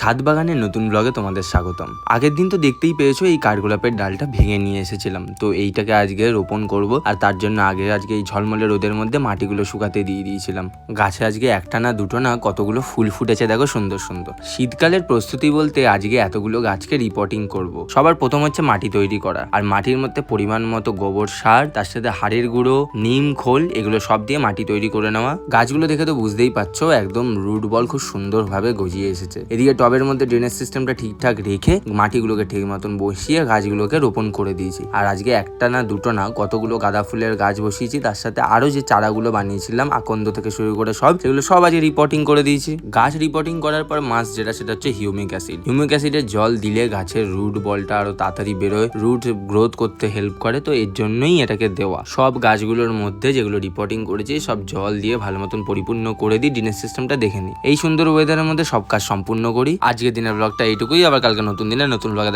ছাদ বাগানের নতুন ব্লগে তোমাদের স্বাগতম। আগের দিন তো দেখতেই পেয়েছ এই কাঠগোলাপের ডালটা ভেঙে নিয়ে এসেছিলাম। তো এইটাকে আজকে রোপণ করব আর তার জন্য আগে আজকে এই ঝলমলে রোদের মধ্যে মাটিগুলো শুকাতে দিয়ে দিয়েছিলাম। গাছে আজকে একটা না দুটো না কতগুলো ফুল ফুটেছে দেখো সুন্দর সুন্দর। শীতকালের প্রস্তুতি বলতে আজকে এতগুলো গাছকে রিপোর্টিং করব। সবার প্রথম হচ্ছে মাটি তৈরি করা। আর মাটির মধ্যে পরিমাণ মতো গোবর সার, তার সাথে হাড়ের গুঁড়ো, নিম, খোল এগুলো সব দিয়ে মাটি তৈরি করে নেওয়া। গাছগুলো দেখে তো বুঝতেই পারছ, একদম রুট বল খুব সুন্দরভাবে গজিয়ে এসেছে। এদিকে টবের মধ্যে ড্রেনেজ সিস্টেমটা ঠিকঠাক রেখে মাটিগুলোকে ঠিক মতন বসিয়ে গাছগুলোকে রোপণ করে দিয়েছি। আর আজকে একটা না, দুটো না, কতগুলো গাঁদা ফুলের গাছ বসিয়েছি, তার সাথে আরও যে চারাগুলো বানিয়েছিলাম, আকন্দ থেকে শুরু করে সব, সেগুলো সব আজকে রিপোর্টিং করে দিয়েছি। গাছ রিপোর্টিং করার পর মাস যেটা, সেটা হচ্ছে হিউমিক অ্যাসিড হিউমিক অ্যাসিডের জল দিলে গাছের রুট বলটা আরও তাড়াতাড়ি বেরোয় রুট গ্রোথ করতে হেল্প করে, তো এর জন্যই এটাকে দেওয়া। সব গাছগুলোর মধ্যে যেগুলো রিপোর্টিং করেছি, সব জল দিয়ে ভালো মতন পরিপূর্ণ করে দিই ডিনের সিস্টেমটা দেখে নিই। এই সুন্দর ওয়েদারের মধ্যে সব কাজ সম্পূর্ণ করি। আজকের দিনের ব্লগটা এইটুকুই আবার কালকে নতুন দিনে নতুন ব্লগে